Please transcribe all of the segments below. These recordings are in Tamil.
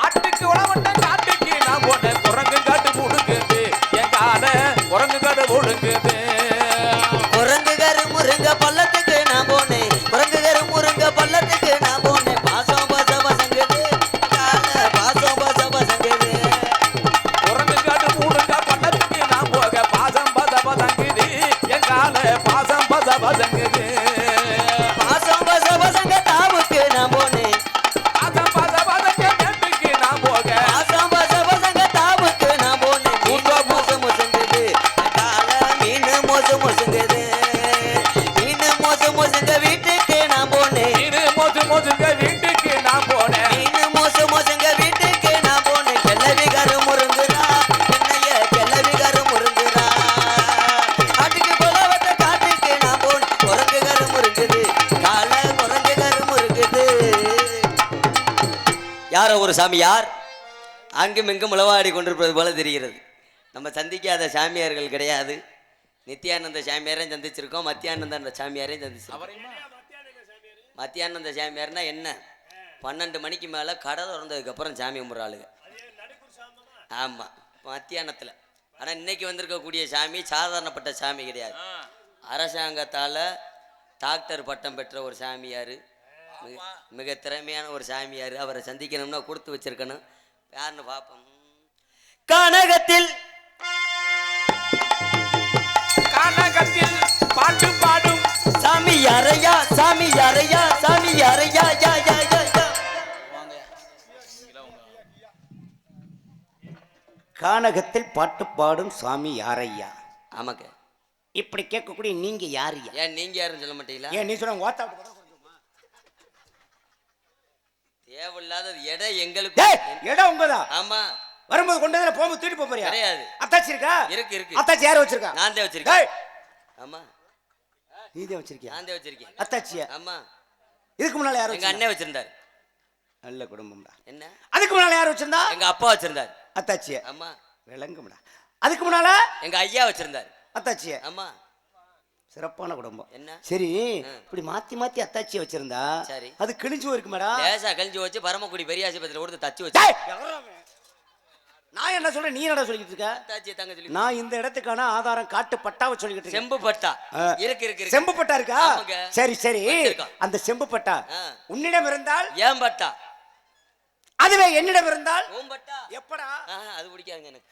ஆட்டுக்கு உழவட்ட காட்டுக்கு நான் போனேன் குரங்கு காட்டு முடுங்குது என் கால குரங்கு காடு முடுங்குது ஒரு சாமியார் அங்கும் இங்கும் உளவாடி கொண்டிருப்பது போல தெரிகிறது. நம்ம சந்திக்காத சாமியார்கள் கிடையாது. நித்யானந்த சாமியாரையும் சந்திச்சிருக்கோம். மத்தியானந்த சாமியாரையும் சந்திச்சிருக்கோம். மத்தியானந்த சாமியார்னா என்ன? பன்னெண்டு மணிக்கு மேலே கடை திறந்ததுக்கப்புறம் சாமி கும்பிட்ற ஆளுங்க ஆமாம் மத்தியானத்தில். ஆனால் இன்னைக்கு வந்திருக்கக்கூடிய சாமி சாதாரணப்பட்ட சாமி கிடையாது. அரசாங்கத்தால் டாக்டர் பட்டம் பெற்ற ஒரு சாமியார். மிக திறமையான ஒரு சாமியார். அவரை சந்திக்கணும்னா கொடுத்து வச்சிருக்கணும். யாருன்னு பார்ப்போம். கனகத்தில் கானகத்தில் பாட்டு பாடும் சாமி யாரையா? சாமி யாரையா? சாமி யாரையா? யா யா கானகத்தில் பாட்டு பாடும் சுவாமி யாரையா? ஆமாங்க. இப்படி கேட்கக்கூடிய நீங்க யாரையா ஏன் நீங்க யாருன்னு சொல்ல மாட்டீங்களா? ஏன் நீ சொன்ன ஓத்தா. தேவையில்லாத டேய் எங்களுக்கு இடம் உங்கதான் ஆமா. வரும்போது கொண்டு வந்து போகும்போது போப் போறியா? கிடையாது. அத்தாச்சி இருக்கா? இருக்கு இருக்கு. அத்தாச்சி யார் வச்சிருக்கா? நான் தான் வச்சிருக்கேன். ஆமா. நீ தான் வச்சிருக்கியா? நான் தான் வச்சிருக்கேன். அத்தாச்சியா? ஆமா. இதுக்கு முன்னால யார் எங்க அண்ணன் வச்சிருந்தாரு. நல்ல குடும்பம்டா. என்ன? அதுக்கு முன்னால யார் வச்சிருந்தா? எங்க அப்பா வச்சிருந்தாரு. அத்தாச்சியா? ஆமா. விளங்கும்டா. அதுக்கு முன்னால? எங்க ஐயா வச்சிருந்தாரு. அத்தாச்சியா? ஆமா. சிறப்பான குடும்பம். என்ன? சரி இப்படி மாத்தி மாத்தி அத்தாச்சியை வச்சிருந்தா சரி. அது கிழிஞ்சு போயிருக்கு மேடம் லேசா கழிஞ்சு வச்சு பரமக்குடி பெரிய ஆஸ்பத்திரியில கொடுத்து தச்சு வச்சு? நான் என்ன சொல்றேன்? நீ என்னடா சொல்லிட்டு இருக்க? தாச்சியை தாங்க சொல்லி நான் இந்த இடத்துக்கான ஆதாரம் காட்டு பட்டாவை சொல்லிக்கிட்டு இருக்கேன். செம்பு பட்டா. இருக்கு இருக்கு செம்பு பட்டா இருக்கா? ஆமாங்க. சரி சரி. வச்சிருக்கோம். அந்த செம்பு பட்டா ஆ. உன்னிடம் இருந்தால்? ஏன் பட்டா? அதுவே என்னிடம் இருந்தால்? உன் பட்டா. எப்படா? ஆஹா, அது பிடிக்காதுங்க எனக்கு.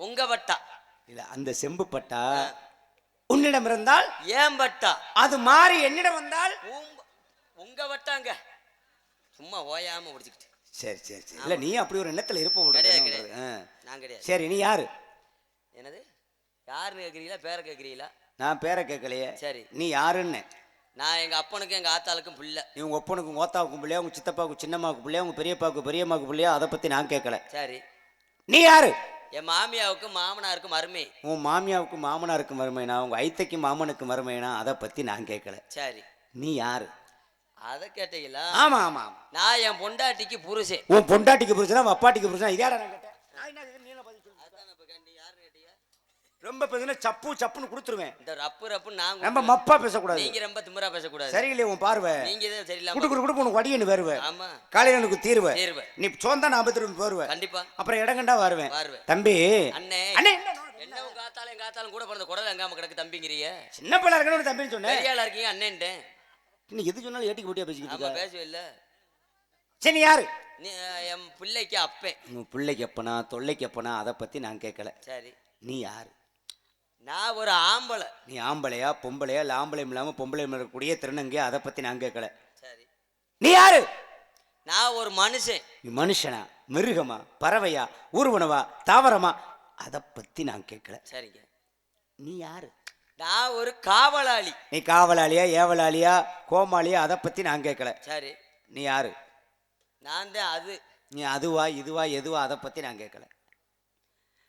உங்க பட்டா. இல்ல அந்த செம்பு பட்டா உன்னிடம் இருந்தால் ஏன் பட்டா? அது மாறி என்னிடம் வந்தால் உங்க பட்டாங்க. சும்மா ஓயாம முடிச்சுக்கிட்டு சரி சரி சரி. இல்ல நீ அப்படி ஒரு எண்ணத்துல இருப்ப கிடையாது. கிடையாது. நான் கிடையாது. சரி நீ யாரு? என்னது? யாருன்னு கேக்குறீங்களா? பேரை கேக்குறீங்களா? நான் பேரை கேட்கலையே சரி. நீ யாருன்னு? நான் எங்க அப்பனுக்கும் எங்க ஆத்தாளுக்கும் பிள்ளை. நீ உங்க ஒப்பனுக்கு உங்க ஓத்தாவுக்கும் பிள்ளையா உங்க சித்தப்பாவுக்கு சின்னம்மாவுக்கு பிள்ளையா உங்க பெரியப்பாவுக்கு பெரியம்மாவுக்கு பிள்ளையா அதை பத்தி நான் கேட்கல சரி. நீ யாரு? என் மாமியாவுக்கும் மாமனாருக்கும் அருமை உன் மாமியாவுக்கு மாமனாருக்கு மருமைனா உங்க ஐத்தைக்கு மாமனுக்கு மருமைனா அதை பத்தி நான் கேட்கல சரி. நீ யாரு? அதை கேட்டீங்களா? ஆமா ஆமா நான் என் பொண்டாட்டிக்கு புருஷன். உன் பொண்டாட்டிக்கு புரிச்சுனா உன் அப்பாட்டிக்கு புரிச்சுனா இதாடா நான் கேட்டேன் நான் என்ன கேட்கிறேன், நீ என்ன பதில் சொல்லு. அதான் இப்ப கேட்டீங்க, யாருன்னு கேட்டீங்க? ரொம்ப பேசுனா சப்பு சப்புன்னு கொடுத்துருவேன். இந்த ரப்பு ரப்பு நான் ரொம்ப. மப்பா பேசக்கூடாது. நீங்க ரொம்ப திமிரா பேசக்கூடாது. சரியில்லை உன் பார்வை. நீங்க தான் சரியில்லாம குடு குடு குடு உனக்கு வடியன்னு வருவேன் ஆமா. காலையில எனக்கு தீர்வை. தீர்வு. நீ சொந்த நாற்பத்தி போருவேன். கண்டிப்பா. அப்புறம் இடங்கண்டா வருவேன். வருவேன். தம்பி. அண்ணே. அண்ணே என்ன? எங்க ஆத்தாலும் கூட பிறந்த குடல் எங்காம கிடக்கு தம்பிங்கிறீங்க சின்ன பிள்ளை இருக்கணும் தம்பின்னு சொன்னேன். பெரிய ஆளா இருக்கீங்க அண்ணன்ட்டேன். நீ எது சொன்னாலும் ஏட்டிக்கு போட்டியா பேசிக்கிட்டு இருக்க? பேசுவே இல்ல சரி நீ யாரு? நீ என் பிள்ளைக்கு அப்பேன். உன் பிள்ளைக்கு எப்பனா தொல்லைக்கு எப்பனா அதை பத்தி நான் கேட்கல. சரி. நீ யாரு? நான் ஒரு ஆம்பளை. நீ ஆம்பளையா பொம்பளையா இல்லை ஆம்பளையும் இல்லாம பொம்பளையும் இருக்கக்கூடிய திருநங்கையா அதை பத்தி நான் கேட்கல. சரி. நீ யாரு? நான் ஒரு மனுஷன். நீ மனுஷனா மிருகமா பறவையா ஊர்வனவா தாவரமா? அதை பத்தி நான் கேட்கல. சரிங்க. நீ யாரு? நான் ஒரு காவலாளி. நீ காவலாளியா ஏவலாளியா கோமாளியா? அதை பத்தி நான் கேட்கல. சரி. நீ யாரு? நான் தான் அது. நீ அதுவா இதுவா எதுவா? அதை பத்தி நான் கேட்கல.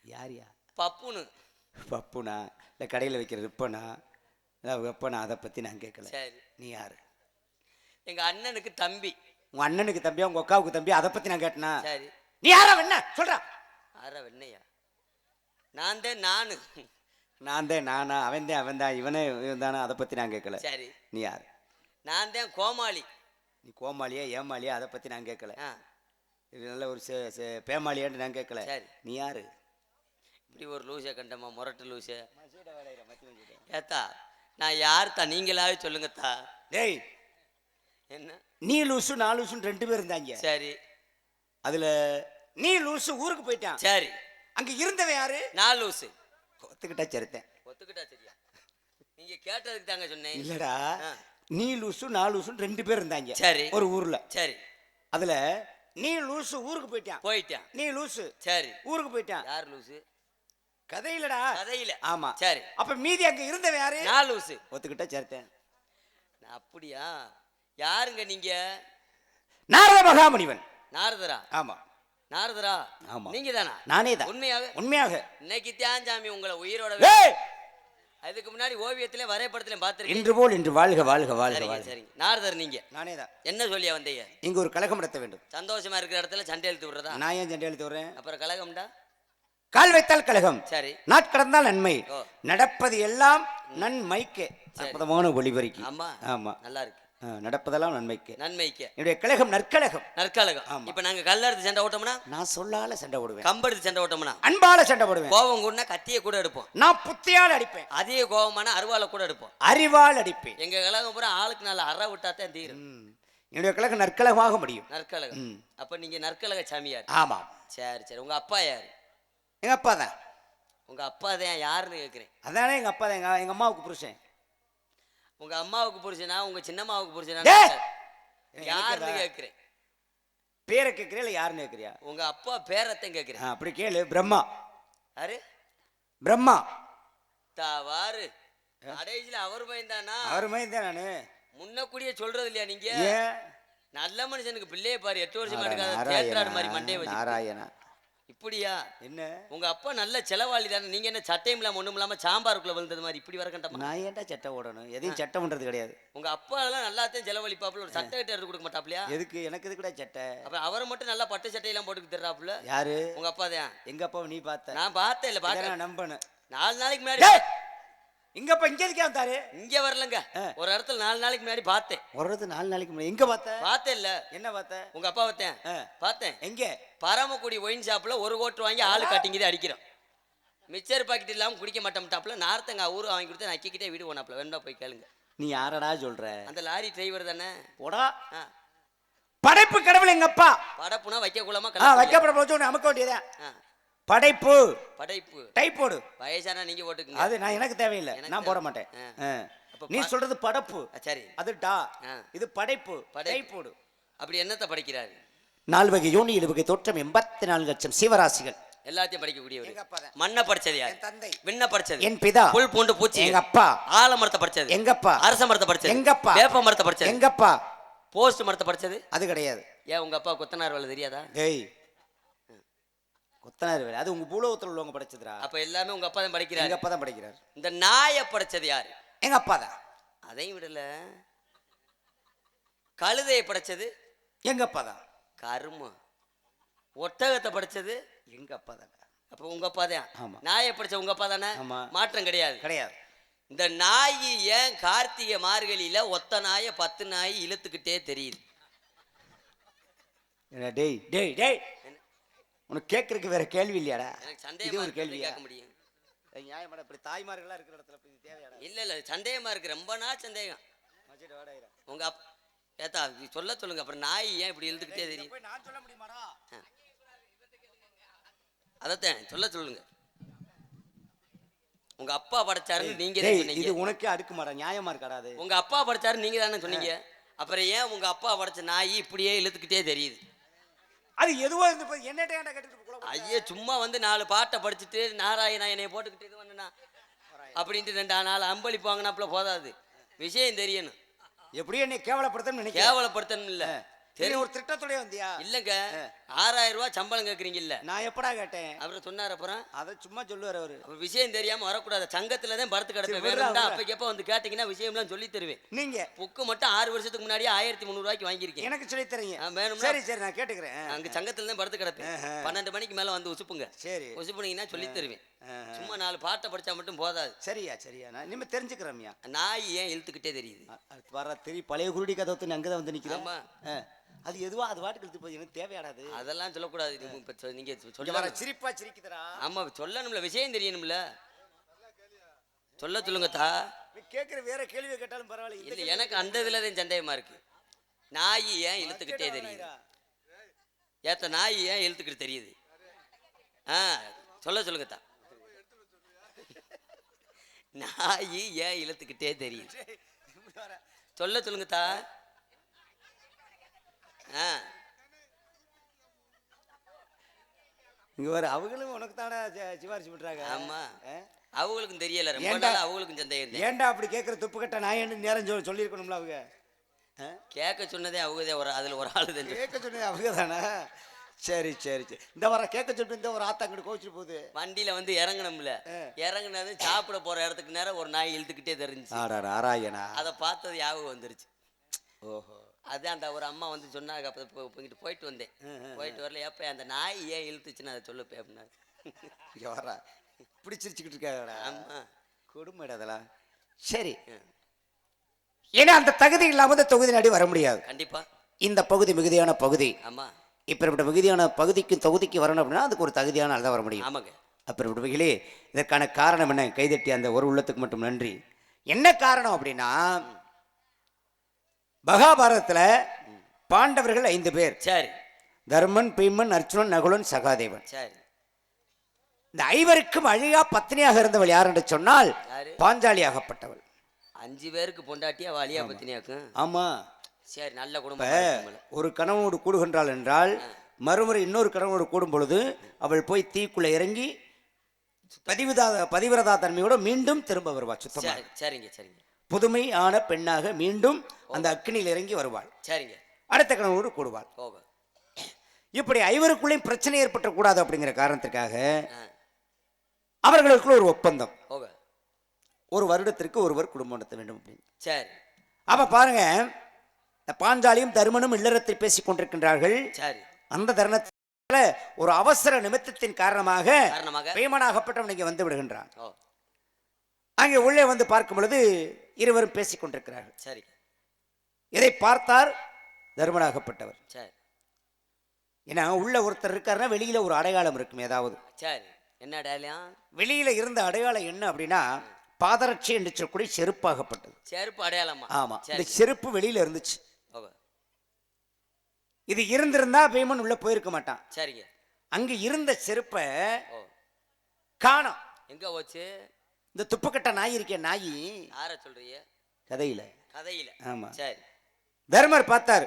யார் யா? பப்புனு. பப்புனா இல்லை கடையில் வைக்கிற ரிப்பனா வெப்பனா அதை பற்றி நான் கேட்கல சரி. நீ யார்? எங்க அண்ணனுக்கு தம்பி. உங்கள் அண்ணனுக்கு தம்பியா உங்கள் அக்காவுக்கு தம்பியா அதை பற்றி நான் கேட்டனா? சரி. நீ யாரா என்ன சொல்கிறா அற வெண்ணையா? நான் தான் நானு. நான் தான் நானா அவன் தான் அவன் தான் இவனே இவன் தானே அதை பற்றி நான் கேட்கல சரி. நீ யார்? நான் தான் கோமாளி. நீ கோமாளியா ஏமாளியா அதை பற்றி நான் கேட்கல இது நல்ல ஒரு பேமாலியான்னு நான் கேட்கல சரி. நீ யாரு? இப்படி ஒரு லூசை கண்டமா முரட்டு லூசை. ஏத்தா நான் யார்த்தா? நீங்களாவே சொல்லுங்கத்தா. டேய் என்ன? நீ லூசு நான் லூசுன்னு ரெண்டு பேர் இருந்தாங்க. சரி. அதுல நீ லூசு ஊருக்கு போயிட்டான். சரி. அங்க இருந்தவன் யாரு? நான் லூசு. ஒத்துக்கிட்டா சரித்தேன். ஒத்துக்கிட்டா சரியா? நீங்க கேட்டதுக்கு தாங்க சொன்னேன். இல்லடா. நீ லூசு நான் லூசுன்னு ரெண்டு பேர் இருந்தாங்க. சரி. ஒரு ஊர்ல. சரி. அதுல நீ லூசு ஊருக்கு போயிட்டான். போயிட்டேன். நீ லூசு சரி. ஊருக்கு போயிட்டான். யார் லூசு? கதையிலடா. கதையில. ஆமா. சரி. அப்ப மீதி அங்க இருந்தவன் யாரு? நான் லூசு. ஒத்துக்கிட்டா சேர்த்தேன். நான் அப்படியா? யாருங்க நீங்க? நாரத மகாமுனிவன். நாரதரா? ஆமா. நாரதரா? ஆமா. நீங்க தானா நானே தான் உண்மையாக? உண்மையாக. இன்னைக்கு தியாஞ்சாமி உங்களை உயிரோட! அதுக்கு முன்னாடி ஓவியத்திலே வரைபடத்திலே பார்த்துருக்கீங்க. இன்று போல் இன்று வாழ்க வாழ்க வாழ்க சரிங்க நாரதர் நீங்க. நானே தான் என்ன சொல்லியா வந்தீங்க? இங்க ஒரு கழகம் நடத்த வேண்டும். சந்தோஷமா இருக்கிற இடத்துல சண்டை இழுத்து விடுறதா? நான் ஏன் சண்டை எழுத்து வரேன் அப்புறம் கழகம்டா கால் வைத்தால் கழகம். சரி. நாட்கடந்தால் நன்மை. நடப்பது எல்லாம் நன்மைக்கு அற்புதமான ஒளிபரிக்கு ஆமா. ஆமா. நல்லா இருக்கு நடப்பதெல்லாம் நன்மைக்கு நன்மைக்கு. என்னுடைய கழகம் நற்கழகம். நற்கழகம். ஆமா. இப்ப நாங்க கல்லெடுத்து சண்டை ஓட்டோம்னா? நான் சொல்லால சண்டை போடுவேன். கம்பெடுத்து சண்டை ஓட்டோம்னா? அன்பால சண்டை போடுவேன். கோபம் கூடனா கத்திய கூட எடுப்போம். நான் புத்தியால் அடிப்பேன். அதிக கோபமான அருவாளை கூட எடுப்போம். அறிவால் அடிப்பேன். எங்க கழகம் பூரா ஆளுக்கு நாலு அற விட்டாத்தான் தீரும். ம். என்னுடைய கழகம் நற்கழகமாக முடியும். நற்கழகம். அப்ப நீங்க நற்கழக சாமியார். ஆமாம். சரி சரி. உங்க அப்பா யாரு? எங்க அப்பா தான்? உங்க அப்பா தான் யாருன்னு கேக்குறேன். அதானே எங்க அப்பா தான்? எங்க எங்க அம்மாவுக்கு புருஷன். உங்க அம்மாவுக்கு புருஷனா உங்க சின்னம்மாவுக்கு புருஷனா! யாருன்னு? கேக்குறேன். பேரை கேட்கறியா இல்லை யாருன்னு கேட்கறியா உங்க அப்பா பேரத்தையும் கேக்குறேன். ஆ, அப்படி கேளு. பிரம்மா. யாரு? பிரம்மா. தாவாரு கடைசியில அவர் பயந்தானா அவர் மாதிரி தான் நானு. முன்ன கூடிய சொல்றது இல்லையா நீங்க? நல்ல மனுஷனுக்கு பிள்ளைய பாரு. எட்டு வருஷமா இருக்காது மாதிரி மண்டையை வச்சு நாராயணா. இப்படியா? என்ன? உங்க அப்பா நல்ல செலவாளி தானே நீங்க என்ன சட்டையும் இல்லாம ஒண்ணும் இல்லாம சாம்பாருக்குள்ள விழுந்தது மாதிரி இப்படி வர கண்டமா நான் ஏன்டா சட்டை ஓடணும்? எதையும் சட்டை பண்றது கிடையாது. உங்க அப்பா எல்லாம் நல்லாத்தையும் செலவழிப்பாப்புல ஒரு சட்டை கிட்ட எடுத்து கொடுக்க மாட்டாப்லையா எதுக்கு? எனக்கு எதுக்குடா சட்டை? அப்ப அவரை மட்டும் நல்லா பட்டு சட்டையெல்லாம் போட்டுக்கு தர்றாப்புல யாரு? உங்க அப்பா தான். எங்க அப்பாவை நீ பார்த்த? நான் பார்த்தேன் இல்ல இதை நான் நம்பணும். நாலு நாளைக்கு முன்னாடி அப்பா இங்க எதுக்கே வந்தாரு இங்க வரலங்க. ஒரு இடத்துல நாலு நாளைக்கு முன்னாடி பார்த்தேன். வர்றது நாலு நாளைக்கு முன்னாடி. எங்க பார்த்த? பார்த்தேன் இல்ல. என்ன பார்த்த? உங்க அப்பா பார்த்தேன். பார்த்தேன். எங்க? பரமக்குடி ஒயின் ஷாப்ல ஒரு கோட்டு வாங்கி ஆளு கட்டிங்கதே அடிக்கிறோம். மிச்சர் பாக்கெட் இல்லாம குடிக்க மாட்டோம்ட்டாப்புல நார்த்தங்க ஊரு வாங்கி கொடுத்து நக்கிக்கிட்டே வீடு போனாப்புல. வேணும்னா போய் கேளுங்க. நீ யாரடா சொல்ற? அந்த லாரி டிரைவர் தானே? போடா. படைப்பு கடவுள் எங்க அப்பா? படப்புனா வைக்க கலக்க வைக்கப்பட போச்சு நமக்க வேண்டியதான். படைப்பு. படைப்பு. டைப் போடு. வயசானா நீங்க போட்டுக்குங்க. அது நான் எனக்கு தேவையில்லை. நான் போட மாட்டேன். நீ சொல்றது படப்பு. சரி. அது டா. இது படைப்பு. டைப் போடு. அப்படி என்னத்தை படிக்கிறாரு? நாலு வகை யோனி ஏழு வகை தோற்றம் எண்பத்தி நாலு லட்சம் சிவராசிகள். எல்லாத்தையும் படிக்கக்கூடியவர். மண்ணை படிச்சது யார்? என் தந்தை. விண்ண படிச்சது. என் பிதா. புல் பூண்டு பூச்சி. எங்க அப்பா. ஆலமரத்தை படிச்சது. எங்கப்பா. அரச மரத்தை படிச்சது. எங்கப்பா? வேப்ப மரத்தை படிச்சது. எங்கப்பா. போஸ்ட் மரத்தை படிச்சது. அது கிடையாது. ஏன் உங்க அப்பா கொத்தனார் வேலை தெரியாதா? டேய். கொத்தனார் வேலை அது உங்க பூலோகத்தில் உள்ளவங்க படைச்சதுடா. அப்ப எல்லாமே உங்க அப்பா தான் எங்க படிக்கிறாரு அப்பா தான் படிக்கிறார். இந்த நாயை படைச்சது யாரு? எங்க அப்பா தான். அதையும் விடல. கழுதையை படைச்சது எங்க அப்பா தான். கரும. ஒட்டகத்தை படைச்சது எங்க அப்பா தான். அப்ப உங்க அப்பா தான். ஆமா. நாயை படைச்ச உங்க அப்பா தானே. மாற்றம் கிடையாது. கிடையாது. இந்த நாய் ஏன் கார்த்திகை மார்கழியில ஒத்த நாயை பத்து நாய் இழுத்துக்கிட்டே தெரியுது? டேய்? டேய் டேய். உனக்கு கேட்கறதுக்கு வேற கேள்வி இல்லையாடா? இது சந்தேகமா ஒரு கேள்வியா? கேட்க முடியும். நியாயமாடா இப்படி தாய்மார்கள்லாம் இருக்கிற இடத்துல இப்படி தேவையாடா? இல்ல இல்ல சந்தேகமா இருக்கு. ரொம்ப நாள் சந்தேகம். உங்க அப் ஏத்தா சொல்ல சொல்லுங்க. அப்புறம் நாய் ஏன் இப்படி இழுத்துக்கிட்டே தெரியும் நான் சொல்ல முடியுமாடா? அதத்தான் சொல்ல சொல்லுங்க. உங்க அப்பா படைச்சாருன்னு நீங்க இது உனக்கே அடுக்குமாடா நியாயமா இருக்காடா அது? உங்க அப்பா படைச்சாரு நீங்க தானே சொன்னீங்க அப்புறம் ஏன் உங்க அப்பா படைச்ச நாய் இப்படியே இழுத்துக்கிட்டே தெரியுது? அது எதுவோ இருந்து போய் என்னட்ட ஏன்டா கேட்டுட்டு ஐயே சும்மா வந்து நாலு பாட்டை படிச்சுட்டு நாராயணா என்னைய போட்டுக்கிட்டு இது பண்ணனா? அப்படின்ட்டு ரெண்டு நாலு அம்பளிப்பு வாங்கினாப்புல போதாது. விஷயம் தெரியணும். எப்படியும் என்னை கேவலப்படுத்தணும்னு நினைக்கிறேன் கேவலப்படுத்தணும் இல்ல. சரி ஒரு திட்டத்தோடய வந்தியா? இல்லங்க. ஆறாயிரம் ரூபாய் சம்பளம் கேக்குறீங்க இல்ல நான் எப்படா கேட்டேன்? அவர் சொன்னார் அப்புறம்? அதை சும்மா சொல்லுவார் அவரு. அப்ப விஷயம் தெரியாம வரக்கூடாது. சங்கத்துல தான் படுத்து கிடப்பேன். விடுறா, வேணும்னா விடுறா. அப்பக்கப்ப வந்து கேட்டீங்கன்னா விஷயம்லாம் சொல்லி தருவேன். நீங்க? புக்கு மட்டும் ஆறு வருஷத்துக்கு முன்னாடி ஆயிரத்தி முந்நூறுவாய்க்கு வாங்கியிருக்கேன். எனக்கு சொல்லி தரீங்க. ஆ, வேணும்னா- சரி சரி நான் கேட்டுக்கிறேன். அங்க சங்கத்துல தான் படுத்து கிடப்பேன். பன்னெண்டு மணிக்கு மேல வந்து உசுப்புங்க. சரி. உசுப்புனீங்கன்னா சொல்லி தருவேன். சும்மா நாலு பாட்டை படிச்சா மட்டும் போதாது. சரியா சரியா. நான் இனிமே தெரிஞ்சுக்கிறேன்யா நாய் ஏன் இழுத்துக்கிட்டே தெரியுது? வர தெரிய பழைய குருடி கதை ஒத்து அங்கே தான் வந்து நிற்கிறேன் ஆமா. அது எதுவோ அது வாட்டுக்கு எடுத்து போய் எனக்கு தேவையாடாது அதெல்லாம் சொல்லக்கூடாது. இப்ப நீங்க சொல்ல சிரிப்பா சிரிக்குதுடா. ஆமா சொல்லணும்ல. விஷயம் தெரியணும்ல. சொல்ல சொல்லுங்க தா. நீ கேட்குற வேற கேள்வி கேட்டாலும் பரவாயில்ல. இல்ல எனக்கு அந்த இதுல தான் சந்தேகமா இருக்கு. நாய் ஏன் இழுத்துக்கிட்டே தெரியுது? ஏத்த நாய் ஏன் இழுத்துக்கிட்டு தெரியுது? ஆ சொல்ல சொல்லுங்க தா. நாய் ஏன் இழுத்துக்கிட்டே தெரியுது? சொல்ல சொல்லுங்க தா. இங்க வர அவங்களும் உனக்கு தானே சிபாரிசு பண்றாங்க. ஆமா. ஆ? அவங்களுக்கும் தெரியல ரொம்ப? நாள் அவங்களுக்கும் சந்தேகம் ஏன்டா அப்படி கேட்குற துப்பு கட்ட நாயன்னு நேரம் சொல்லி சொல்லியிருக்கணும்ல அவங்க? கேட்க சொன்னதே அவங்க ஒரு அதுல ஒரு ஆளு தான். கேட்க சொன்னது அவங்க தானே சரி சரி சரி. இந்த வர கேட்க சொல்லிட்டு இந்த ஒரு ஆத்தா அங்கிட்டு கோச்சிட்டு போகுது. வண்டியில வந்து இறங்கணும்ல. இறங்குனது சாப்பிட போற இடத்துக்கு நேரம் ஒரு நாய் இழுத்துக்கிட்டே தெரிஞ்சு ஆடாடா ஆராயனா? அதை பார்த்தது ஞாபகம் வந்துருச்சு. ஓஹோ. அதான் அந்த ஒரு அம்மா வந்து சொன்னாங்க அப்போ இங்கிட்டு போயிட்டு வந்தேன். போயிட்டு வரல ஏப்ப அந்த நாய் ஏன் இழுத்துச்சுன்னு அதை சொல்லு அப்படின்னாரு. இங்க வர பிடிச்சிருச்சுக்கிட்டு இருக்காடா ஆமா. கொடுமைடா அதெல்லாம் சரி. ஏன்னா அந்த தகுதி இல்லாம இந்த தொகுதி நாடி வர முடியாது. கண்டிப்பா. இந்த பகுதி மிகுதியான பகுதி. ஆமா. இப்படிப்பட்ட மிகுதியான பகுதிக்கு தொகுதிக்கு வரணும் அப்படின்னா அதுக்கு ஒரு தகுதியான ஆள் தான் வர முடியும். ஆமாங்க. அப்புறம் வகையிலே இதற்கான காரணம் என்ன? கைதட்டி அந்த ஒரு உள்ளத்துக்கு மட்டும் நன்றி. என்ன காரணம் அப்படின்னா மகாபாரதத்துல பாண்டவர்கள் ஐந்து பேர். சரி. தர்மன் பீமன் அர்ஜுனன் நகுலன் சகாதேவன். சரி. இந்த ஐவருக்கும் அழியா பத்னியாக இருந்தவள் யார்? என்று சொன்னால் பாஞ்சாலியாகப்பட்டவள் அஞ்சு பேருக்கு பொண்டாட்டியா வழியா பத்தினியாக்கும் ஆமா. சரி நல்ல குடும்பம் ஒரு கணவனோடு கூடுகின்றாள் என்றால் மறுமுறை இன்னொரு கணவனோடு கூடும் பொழுது அவள் போய் தீக்குள்ள இறங்கி பதிவிதா பதிவிரதா தன்மையோட மீண்டும் திரும்ப வருவாள் சுத்தமாக சரி சரிங்க சரிங்க. புதுமை ஆன பெண்ணாக மீண்டும் அந்த அக்கினியில் இறங்கி வருவாள். சரிங்க. அடுத்த கணவனோடு கூடுவாள். இப்படி ஐவருக்குள்ளேயும் பிரச்சனை ஏற்பட்டக்கூடாது அப்படிங்கிற காரணத்திற்காக அவர்களுக்குள்ள ஒரு ஒப்பந்தம். ஒரு வருடத்திற்கு ஒருவர் குடும்பம் நடத்த வேண்டும் அப்படின்னு. சரி. அப்ப பாருங்க பாஞ்சாலியும் தருமனும் இல்லறத்தில் பேசிக் கொண்டிருக்கின்றார்கள். சரி. அந்த தருணத்துல ஒரு அவசர நிமித்தத்தின் காரணமாக பேமனாகப்பட்டவன் இங்கே வந்து விடுகின்றான். அங்கே உள்ளே வந்து பார்க்கும் பொழுது இருவரும் பேசிக் கொண்டிருக்கிறார்கள் சரி. இதை பார்த்தார் தருமனாகப்பட்டவர். சரி. ஏன்னா உள்ள ஒருத்தர் இருக்காருன்னா வெளியில ஒரு அடையாளம் இருக்கும் ஏதாவது. சரி. என்ன டேலியம் வெளியில இருந்த அடையாளம் என்ன அப்படின்னா பாதரட்சி என்று சொல்லக்கூடிய செருப்பாகப்பட்டது. செருப்பு அடையாளமா? ஆமா. இந்த சரி. செருப்பு வெளியில இருந்துச்சு. இது இருந்திருந்தா பீமன் உள்ள போயிருக்க மாட்டான். சரிங்க. அங்க இருந்த செருப்பை காணோம். எங்க போச்சு? இந்த துப்புக்கட்ட நாய் இருக்கே நாய். யார சொல்றீங்க? கதையில. கதையில. ஆமா. சரி. தர்மர் பார்த்தார்.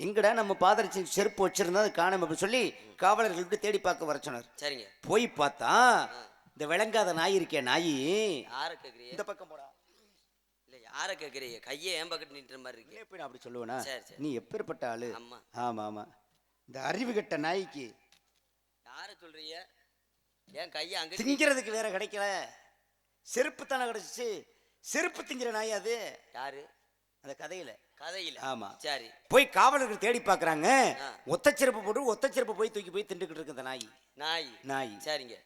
எங்கடா நம்ம பாதரட்சி செருப்பு வச்சிருந்தா அது காணாம அப்படின்னு சொல்லி காவலர்களுக்கு தேடி பார்க்க வர சொன்னார். சரிங்க. போய் பார்த்தா இந்த விளங்காத நாய் இருக்கே நாய். யார கேக்குறீங்க? இந்த பக்கம் போடா. இல்ல யார கேக்குறீங்க? கையை ஏன் பக்கத்து நின்ற மாதிரி இருக்கு? எப்படி அப்படி சொல்லுவேனா. நீ எப்பேற்பட்ட ஆளு? ஆமா. ஆமா ஆமா. இந்த அறிவு கெட்ட நாய்க்கு யார சொல்றீங்க? ஏன் கையை அங்க திங்கிறதுக்கு வேற கிடைக்கல. செருப்பு தானே கிடைச்சிச்சு. செருப்பு திங்கிற நாய் அது. யாரு? அந்த கதையில. கதையில. ஆமா. சரி. போய் காவலர்கள் தேடி பார்க்கறாங்க ஆ. ஒத்த செருப்பு போட்டு ஒத்த செருப்பு போய் தூக்கி போய் திண்டுக்கிட்டு இருக்கு அந்த நாய். நாய். நாய். சரிங்க.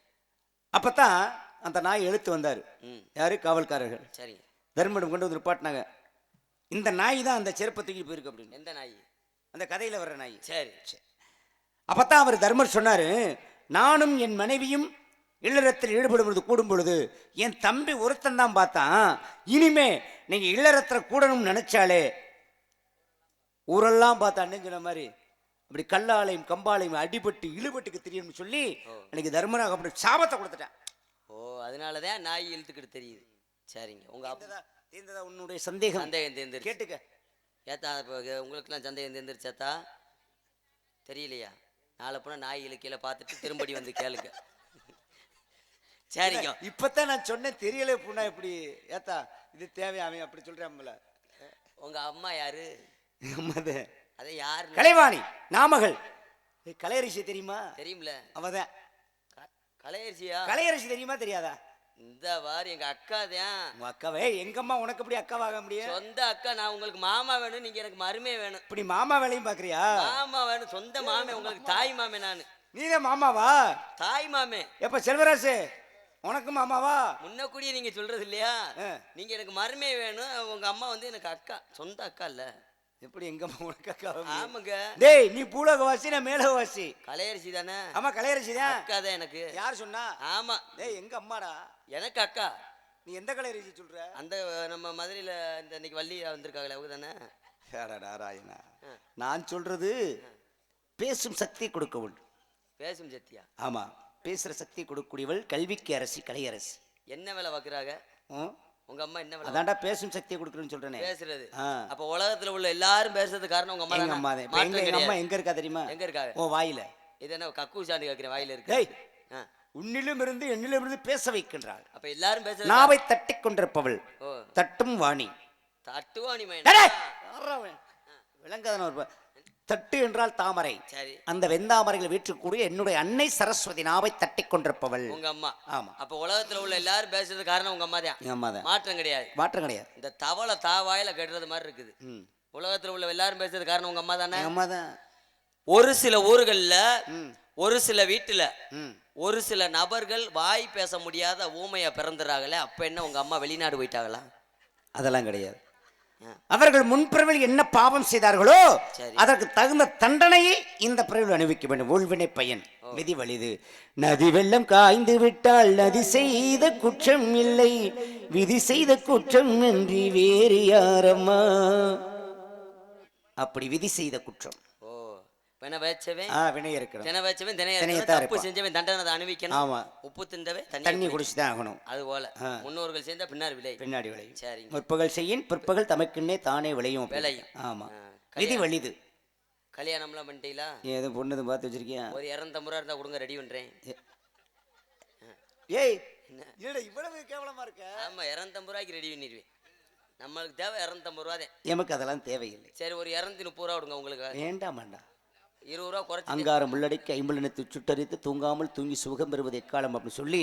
அப்பதான் அந்த நாய் எழுத்து வந்தாரு. யாரு? காவல்காரர்கள். சரிங்க. தர்மடம் கொண்டு வந்து நிப்பாட்டினாங்க. இந்த நாய் தான் அந்த செருப்பை தூக்கி போயிருக்கு அப்படின்னு. எந்த நாய்? அந்த கதையில வர்ற நாய். சரி. அப்பதான் அவர் தர்மர் சொன்னாரு நானும் என் மனைவியும் இல்லறத்தில் ஈடுபடும் பொழுது கூடும் பொழுது என் தம்பி ஒருத்தன் தான் பார்த்தான். இனிமே நீங்க இல்லறத்துல கூடணும்னு நினைச்சாலே ஊரெல்லாம் பார்த்தான்னு சொன்ன மாதிரி. அப்படி கல்லாலையும் கம்பாலையும் அடிபட்டு இழுபட்டுக்கு தெரியணும்னு சொல்லி எனக்கு தர்மராக அப்படி சாபத்தை கொடுத்துட்டேன். ஓ அதனாலதான் நாய் இழுத்துக்கிட்டு தெரியுது. சரிங்க. உங்க அப்பா தீர்ந்ததா? உன்னுடைய சந்தேகம்? சந்தேகம் தேர்ந்துருச்சு. கேட்டுக்க. ஏத்தா இப்போ உங்களுக்குலாம் சந்தேகம் தேர்ந்துருச்சாத்தா தெரியலையா? நாளை போனால் நாய் இழுக்கையில பார்த்துட்டு திரும்படி வந்து கேளுங்க. சரிங்க. இப்பதான் நான் சொன்னேன் தெரியல புண்ணா இப்படி. ஏத்தா இது தேவையாமே அப்படி சொல்றேன்ல உங்க அம்மா யாரு? அம்மாதே. அதை யாரு? கலைவாணி நாமகள். கலையரசி தெரியுமா? தெரியும்ல. அவதான். கலையரசியா? கலையரசி தெரியுமா தெரியாதா? இந்த வார் எங்க அக்கா தான். உங்க அக்காவே? எங்க அம்மா உனக்கு எப்படி அக்காவாக முடியும்? சொந்த அக்கா நான் உங்களுக்கு மாமா வேணும் நீங்க எனக்கு மருமே வேணும். இப்படி மாமா வேலையும் பாக்குறியா? மாமா வேணும் சொந்த மாமே உங்களுக்கு தாய் மாமே நான். நீதான் மாமாவா? தாய் மாமே. எப்ப செல்வராசு? உனக்கு மாமாவா? முன்ன கூடிய நீங்க சொல்றது இல்லையா. நீங்க எனக்கு மருமே வேணும் உங்க அம்மா வந்து எனக்கு அக்கா சொந்த அக்கா இல்ல. எப்படி எங்க உனக்கு அக்கா ஆமாங்க. டேய் நீ பூலகவாசி நான் மேலகவாசி. கலையரசி தானே? ஆமா கலையரசி தான். அக்கா தான் எனக்கு. யார் சொன்னா? ஆமா. டேய் எங்க அம்மாடா? எனக்கு அக்கா. நீ எந்த கலையரசி சொல்ற? அந்த நம்ம மதுரையில இந்த இன்னைக்கு வள்ளி வந்திருக்காங்களே அவங்க தானே? நாராயணா நான் சொல்றது பேசும் சக்தி கொடுக்கவள் பேசும் சத்தியா ஆமா பேசுற சக்தி கொடுக்கக்கூடியவள் கல்விக்கு அரசி கலையரசி என்ன வேலை பார்க்குறாங்க? உங்க அம்மா என்ன வேலை அதான்டா பேசும் சக்தியை கொடுக்குறேன்னு சொல்றேனே. பேசுறது. அப்ப உலகத்துல உள்ள எல்லாரும் பேசுறது காரணம் உங்க அம்மா எங்க? அம்மா தான். எங்க அம்மா. எங்க இருக்கா தெரியுமா? எங்க இருக்காங்க? ஓ வாயில. இது என்ன கக்கூசாண்டு கேட்கிறேன் வாயில இருக்கு. உன்னிலும் இருந்து என்னிலும் இருந்து பேச வைக்கின்றாள் அப்ப எல்லாரும் பேசுறது நாவை தட்டிக் கொண்டிருப்பவள் தட்டும் வாணி. தட்டுவாணி? விளங்காதவன் ஒரு தட்டு என்றால் தாமரை. சரி. அந்த வெந்தாமரைகளை வீற்றுக்கூடிய என்னுடைய அன்னை சரஸ்வதி நாவை தட்டிக் கொண்டிருப்பவள். உங்க அம்மா. ஆமா. அப்ப உலகத்துல உள்ள எல்லாரும் பேசுறது காரணம் உங்க அம்மா தான். அம்மா தான். மாற்றம் கிடையாது. மாற்றம் கிடையாது. இந்த தவளை தாவாயில கட்டுறது மாதிரி இருக்குது. உலகத்துல உள்ள எல்லாரும் பேசுறது காரணம் உங்க அம்மா தானே? அம்மா தான். ஒரு சில ஊர்கள்ல. ஒரு சில வீட்டுல. ஒரு சில நபர்கள் வாய் பேச முடியாத ஊமையா பிறந்துறாங்களே அப்ப என்ன உங்க அம்மா வெளிநாடு போயிட்டாங்களா? அதெல்லாம் கிடையாது. அவர்கள் முன்பிறவில் என்ன பாவம் செய்தார்களோ. அதற்கு தகுந்த தண்டனையை இந்த பிறவில் அனுபவிக்க வேண்டும். ஊழ்வினை பயன். விதி வலிது. நதி வெள்ளம் காய்ந்து விட்டால் நதி செய்த குற்றம் இல்லை. விதி செய்த குற்றம் நன்றி வேறு யாரம்மா? அப்படி விதி செய்த குற்றம். பெண வச்சவன் வினை இருக்கிறோம் தின வச்சவன் தினைய தப்பு. செஞ்சவன் தண்டனை அனுபவிக்கணும். ஆமா. உப்பு தின்றவன் தண்ணி குடிச்சு. தான் ஆகணும். அது போல. முன்னோர்கள் சேர்ந்த பின்னார் விலை பின்னாடி விளையும். சரிங்க. முற்பகல் செய்யின் பிற்பகல் தமக்குன்னே தானே விளையும். விளையும். ஆமா. விதி. வலிது. கல்யாணம்லாம் பண்ணிட்டீங்களா? ஏதோ பொண்ணு பார்த்து வச்சிருக்கியா? ஒரு இரநூத்தம்பது ரூபா இருந்தா கொடுங்க ரெடி பண்றேன். ஏய் என்ன? இல்லடா இவ்வளவு கேவலமா இருக்க? ஆமா இரநூத்தம்பது ரூபாய்க்கு ரெடி பண்ணிடுவேன். நம்மளுக்கு தேவை இரநூத்தம்பது ரூபா தான். எமக்கு அதெல்லாம் தேவையில்லை. சரி ஒரு இரநூத்தி முப்பது ரூபா கொடுங்க உங்களுக்கு. வேண்டாம் வேண்டாம். இருபது ரூபா குறைச்சி அங்காரம் உள்ளடக்கி ஐம்பலனத்தை சுட்டரித்து தூங்காமல் தூங்கி சுகம் பெறுவது எக்காலம் அப்படின்னு சொல்லி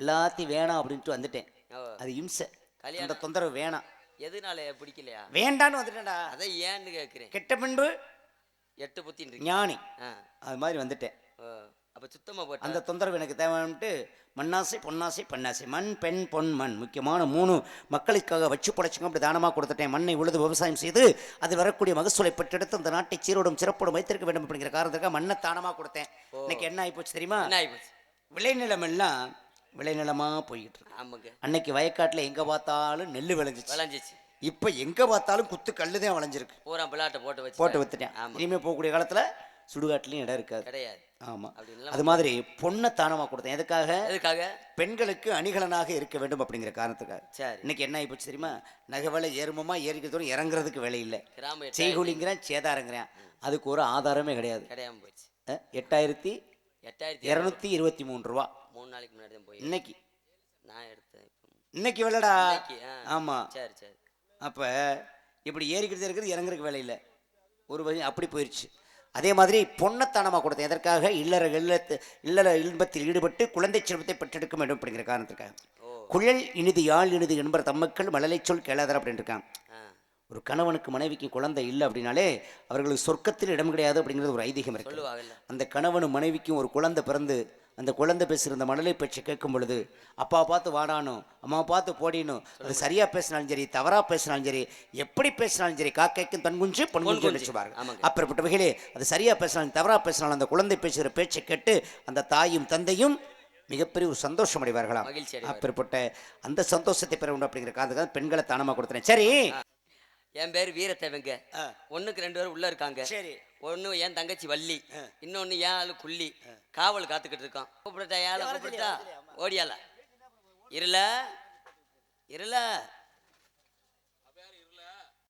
எல்லாத்தையும் வேணாம் அப்படின்ட்டு வந்துட்டேன். அது இம்சை. கல்யாணம். அந்த தொந்தரவு வேணாம். எதுனால பிடிக்கலையா வேண்டான்னு வந்துட்டேன்டா. அதை ஏன்னு கேட்குறேன் கெட்ட பின்பு எட்டு இருக்கு ஞானி. அது மாதிரி வந்துட்டேன். அப்ப சுத்தமா போட்டா அந்த தொந்தரவு எனக்கு தேவைன்ட்டு மண்ணாசை பொன்னாசை பெண்ணாசை. மண் பெண் பொன் மண். முக்கியமான மூணு மக்களுக்காக வச்சு படைச்சுங்க. அப்படி தானமாக கொடுத்துட்டேன். மண்ணை உழுது விவசாயம் செய்து அது வரக்கூடிய மகசூலை பெற்றெடுத்து அந்த நாட்டை சீரோடும் சிறப்போடும் வைத்திருக்க வேண்டும் அப்படிங்கிற காரணத்துக்காக மண்ணை தானமாக கொடுத்தேன். இன்னைக்கு என்ன ஆகி போச்சு தெரியுமா? என்ன ஆயிப்போச்சு? விளைநிலம் எல்லாம் விளைநிலமாக போய்கிட்டு இருக்கு ஆமாங்க. அன்னைக்கு வயக்காட்டில் எங்கே பார்த்தாலும் நெல் விளைஞ்சிச்சு. விளைஞ்சிச்சு. இப்போ எங்கே பார்த்தாலும் குத்து கல்லு தான் விளைஞ்சிருக்கு. பூரா பிளாட்டை போட்டு வச்சு போட்டு வித்துட்டேன். இனிமேல் போகக்கூடிய காலத்தில் சுடுகாட்டுலையும் இடம் இருக்காது. கிடையாது. ஆமாம் அது மாதிரி பொண்ணை தானமாக கொடுத்தேன். எதுக்காக? எதுக்காக? பெண்களுக்கு அணிகலனாக இருக்க வேண்டும் அப்படிங்கிற காரணத்துக்காக. சரி. இன்னைக்கு என்ன ஆகி போச்சு தெரியுமா? நகை வேலை ஏறுமமா ஏறிக்கிறதோறும் இறங்குறதுக்கு வேலை இல்லை. செய்கூலிங்கிறேன் சேதாரங்கிறேன். அதுக்கு ஒரு ஆதாரமே கிடையாது. கிடையாம போச்சு. எட்டாயிரத்தி எட்டாயிரத்தி இரநூத்தி இருபத்தி மூணு ரூபா. மூணு நாளைக்கு முன்னாடி தான் போய் இன்னைக்கு. நான் எடுத்தேன். இன்னைக்கு வேலைடா இன்னைக்கு, ஆ. ஆமா. சரி சரி. அப்போ இப்படி ஏறிக்கிட்டு இருக்கிறது இறங்குறதுக்கு வேலை இல்லை. ஒரு வழி அப்படி போயிடுச்சு அதே மாதிரி பொண்ணத்தானமாக கொடுத்தேன். எதற்காக? இல்லற இல்லத்து இல்லற இன்பத்தில் ஈடுபட்டு குழந்தை செல்வத்தை பெற்றெடுக்க வேண்டும் அப்படிங்கிற காரணத்துக்காக ஓ. குழல் இனிது யாழ் இனிது என்பர் தம்மக்கள் மழலை சொல் கேளாதர் அப்படின்னு இருக்காங்க ஆ. ஒரு கணவனுக்கு மனைவிக்கு குழந்தை இல்லை அப்படின்னாலே அவர்களுக்கு சொர்க்கத்தில் இடம் கிடையாது அப்படிங்கிறது ஒரு ஐதீகம் இருக்கு. அந்த கணவனும் மனைவிக்கும் ஒரு குழந்தை பிறந்து அந்த குழந்தை பேசுகிற அந்த மழலை பேச்சு கேட்கும் பொழுது அப்பா பார்த்து வாடானும் அம்மா பார்த்து போடினும் அது சரியா பேசினாலும் சரி தவறா பேசினாலும் சரி எப்படி பேசினாலும் சரி காக்கைக்கும் தன் குஞ்சு பொன் குஞ்சு ஆமாங்க. அப்படிப்பட்ட வகையிலே அது சரியா பேசினாலும் தவறா பேசினாலும் அந்த குழந்தை பேசுகிற பேச்சை கேட்டு அந்த தாயும் தந்தையும் மிகப்பெரிய ஒரு சந்தோஷம் அடைவார்களாம். அப்படிப்பட்ட அந்த சந்தோஷத்தை பெற வேண்டும் அப்படிங்கிற காரணத்துக்காக பெண்களை தானமாக கொடுத்துறேன் சரி என் பேர் வீரத்தேவங்க. ஒண்ணுக்கு ரெண்டு பேரும் உள்ள இருக்காங்க. சரி. ஒண்ணு என் தங்கச்சி வள்ளி இன்னொன்னு என் ஆளு குள்ளி. காவல் காத்துக்கிட்டு இருக்கான் கூப்பிடட்டா ஏழை கூப்பிட்டா ஓடியால இருல இருல